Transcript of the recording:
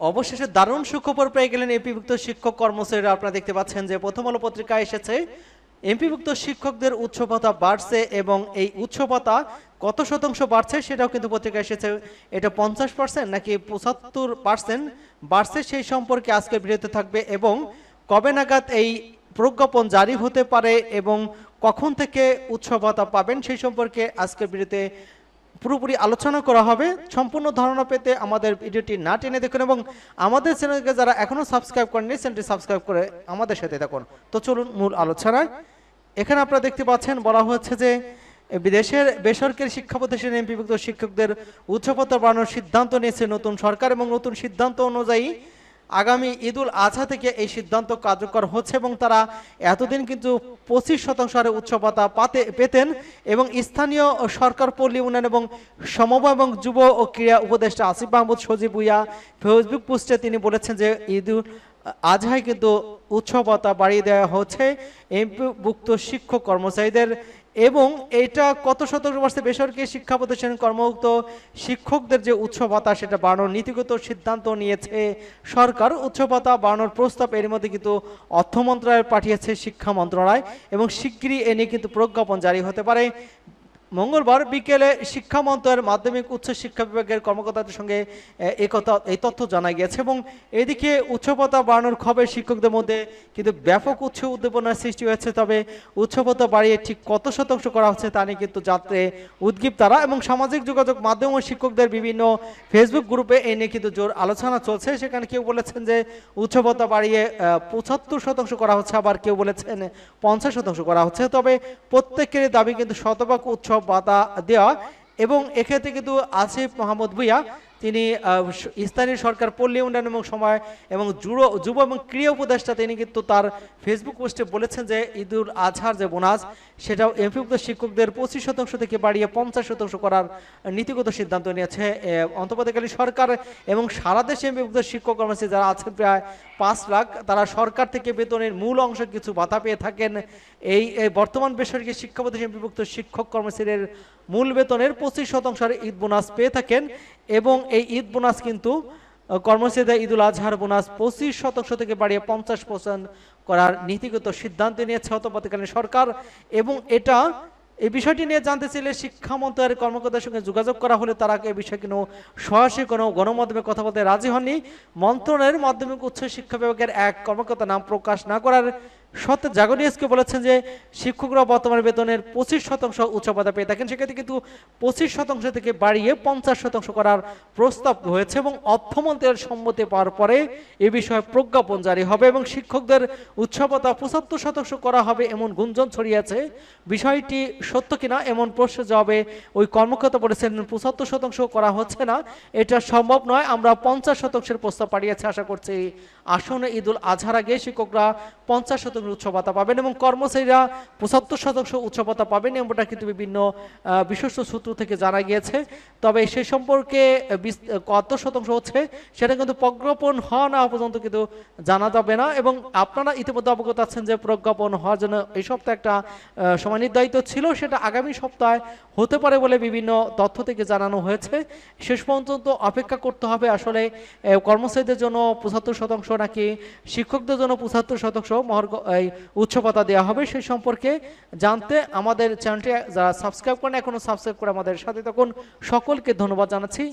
অবশেষে দারুণ সুখবর পেয়ে গেলেন এমপিভুক্ত শিক্ষক কর্মচারীরা। আপনারা দেখতে পাচ্ছেন যে প্রথম আলো পত্রিকায় এসেছে, এমপিভুক্ত শিক্ষকদের উচ্চ বাড়ছে এবং এই উচ্চ কত শতাংশ বাড়ছে সেটাও কিন্তু পত্রিকা এসেছে। এটা পঞ্চাশ পার্সেন্ট নাকি পঁচাত্তর পার্সেন্ট বাড়ছে সেই সম্পর্কে আজকের ভিডিওতে থাকবে এবং কবে নাগাদ এই প্রজ্ঞাপন জারি হতে পারে এবং কখন থেকে উৎস ভাতা পাবেন সেই সম্পর্কে আজকের ভিডিওতে পুরোপুরি আলোচনা করা হবে। সম্পূর্ণ ধারণা পেতে আমাদের ভিডিওটি না টেনে দেখুন এবং আমাদের চ্যানেলকে যারা এখনও সাবস্ক্রাইব করেননি, চ্যানেলটি সাবস্ক্রাইব করে আমাদের সাথে থাকুন। তো চলুন মূল আলোচনায়। এখানে আপনারা দেখতে পাচ্ছেন, বলা হচ্ছে যে বিদেশের বেসরকারি শিক্ষা প্রতিষ্ঠানে এমপিভুক্ত শিক্ষকদের উচ্চপত্র বাড়ানোর সিদ্ধান্ত নিয়েছে নতুন সরকার এবং নতুন সিদ্ধান্ত অনুযায়ী আগামী ঈদুল আজহা থেকে এই সিদ্ধান্ত কার্যকর হচ্ছে এবং তারা এতদিন কিন্তু পঁচিশ শতাংশ হারে উচ্চ পাতে, পেতেন এবং স্থানীয় সরকার, পল্লী উন্নয়ন এবং সমবায় এবং যুব ও ক্রীড়া উপদেষ্টা আসিফ মাহমুদ সজিব উইয়া ফেসবুক পোস্টে তিনি বলেছেন যে ঈদুল আজহায় কিন্তু ভাতা বাড়িয়ে দেওয়া হচ্ছে এমপিভুক্ত শিক্ষক কর্মচারীদের এবং এটা কত শতাংশ বাড়ছে বেসরকারি শিক্ষা প্রতিষ্ঠানের কর্মরত শিক্ষকদের যে ভাতা সেটা বাড়ানোর নীতিগত সিদ্ধান্ত নিয়েছে সরকার। ভাতা বাড়ানোর প্রস্তাব এর মধ্যে কিন্তু অর্থ মন্ত্রণালয় পাঠিয়েছে শিক্ষা মন্ত্রণালয় এবং শিগগিরই এ নিয়ে কিন্তু প্রজ্ঞাপন জারি হতে পারে। মঙ্গলবার বিকেলে শিক্ষা মন্ত্রণালয়ের মাধ্যমিক উচ্চ শিক্ষা বিভাগের কর্মকর্তাদের সঙ্গে এ, এই তথ্য জানা গিয়েছে এবং এদিকে উচ্চপতা বাড়ানোর খবর শিক্ষকদের মধ্যে কিন্তু ব্যাপক উচ্চ উদ্দীপনার সৃষ্টি হয়েছে। তবে উচ্চপতা বাড়িয়ে ঠিক কত শতাংশ করা হচ্ছে তা নিয়ে কিন্তু যাত্রে উদ্গীপ তারা এবং সামাজিক যোগাযোগ মাধ্যম ও শিক্ষকদের বিভিন্ন ফেসবুক গ্রুপে এই নিয়ে কিন্তু জোর আলোচনা চলছে। সেখানে কেউ বলেছেন যে উচ্চপতা বাড়িয়ে পঁচাত্তর শতাংশ করা হচ্ছে আবার কেউ বলেছেন পঞ্চাশ শতাংশ করা হচ্ছে। তবে প্রত্যেকের দাবি কিন্তু শতভাগ উৎসব বাধা দেওয়া এবং এক্ষেত্রে কিন্তু আসিফ মোহাম্মদ ভুইয়া তিনি স্থানীয় সরকার পল্লী উন্নয়ন এবং সময় এবং যুব যুব এবং ক্রীড়া উপদেষ্টা তিনি কিন্তু তার ফেসবুক পোস্টে বলেছেন যে ঈদুল আজহার যে বোনাস সেটাও এমপিভুক্ত শিক্ষকদের পঁচিশ শতাংশ থেকে বাড়িয়ে পঞ্চাশ শতাংশ করার নীতিগত সিদ্ধান্ত নিয়েছে। এ, অন্তর্বর্তীকালীন সরকার এবং সারা দেশে এমপিভুক্ত শিক্ষক কর্মচারী যারা আছেন প্রায় পাঁচ লাখ তারা সরকার থেকে বেতনের মূল অংশ কিছু ভাতা পেয়ে থাকেন। এই বর্তমান বেসরকারি শিক্ষা প্রতিষ্ঠান বিভক্ত শিক্ষক কর্মচারীদের মূল বেতনের পঁচিশ শতাংশ ঈদ বোনাস পেয়ে থাকেন এবং এই ঈদ বোনাস কিন্তু কর্মচারীদের ঈদুল আজহার বোনাস পঁচিশ শতাংশ থেকে বাড়িয়ে পঞ্চাশ পার্সেন্ট করার নীতিগত সিদ্ধান্ত নিয়েছে অতপতিকালীন সরকার এবং এটা এই বিষয়টি নিয়ে জানতে চাইলে শিক্ষা মন্ত্রণালয়ের কর্মকর্তার সঙ্গে যোগাযোগ করা হলে তারা এই বিষয়ে কোনো, সরাসরি কোনো গণমাধ্যমে কথা বলতে রাজি হননি। মন্ত্রণালয়ের মাধ্যমিক উচ্চ শিক্ষা বিভাগের এক কর্মকর্তা নাম প্রকাশ না করার সত্ত্বে জাগনিয়াসকে বলেছেন যে শিক্ষকরা বর্তমান বেতনের পঁচিশ শতাংশ উচ্চ ভাতা পেয়ে থাকেন। সেক্ষেত্রে কিন্তু পঁচিশ শতাংশ থেকে বাড়িয়ে পঞ্চাশ শতাংশ করার প্রস্তাব হয়েছে এবং অর্থমন্ত্রীর সম্মতি পাওয়ার পরে এ বিষয়ে প্রজ্ঞাপন জারি হবে এবং শিক্ষকদের উৎসবতা পঁচাত্তর শতাংশ করা হবে এমন গুঞ্জন ছড়িয়েছে। বিষয়টি সত্য কিনা এমন প্রশ্ন জবাবে ওই কর্মকর্তা বলেছেন, পঁচাত্তর শতাংশ করা হচ্ছে না, এটা সম্ভব নয়, আমরা পঞ্চাশ শতাংশের প্রস্তাব পাঠিয়েছি, আশা করছি। আসনে ঈদুল আজহার আগে শিক্ষকরা পঞ্চাশ শতাংশ উচ্চ ভাতা পাবেন এবং কর্মচারীরা পঁচাত্তর শতাংশ উচ্চ ভাতা পাবেন এমনটা কিন্তু বিভিন্ন বিশ্বস্ত সূত্র থেকে জানা গিয়েছে। তবে সে সম্পর্কে কত শতাংশ হচ্ছে সেটা কিন্তু প্রজ্ঞাপন হওয়া না পর্যন্ত কিন্তু জানা যাবে না এবং আপনারা ইতিমধ্যে অবগত আছেন যে প্রজ্ঞাপন হওয়ার জন্য এই সপ্তাহে একটা সময় নির্ধারিত ছিল। সেটা আগামী সপ্তাহে হতে পারে বলে বিভিন্ন তথ্য থেকে জানানো হয়েছে। শেষ পর্যন্ত অপেক্ষা করতে হবে আসলে কর্মচারীদের জন্য পঁচাত্তর শতাংশ নাকি শিক্ষকদের জন্য পঁচাত্তর শতাংশ। মহর্গ এই উচ্চপাতা দেওয়া হবে সেই সম্পর্কে জানতে আমাদের চ্যানেলটি যারা সাবস্ক্রাইব করেন এখনও সাবস্ক্রাইব করে আমাদের সাথে তখন সকলকে ধন্যবাদ জানাচ্ছি।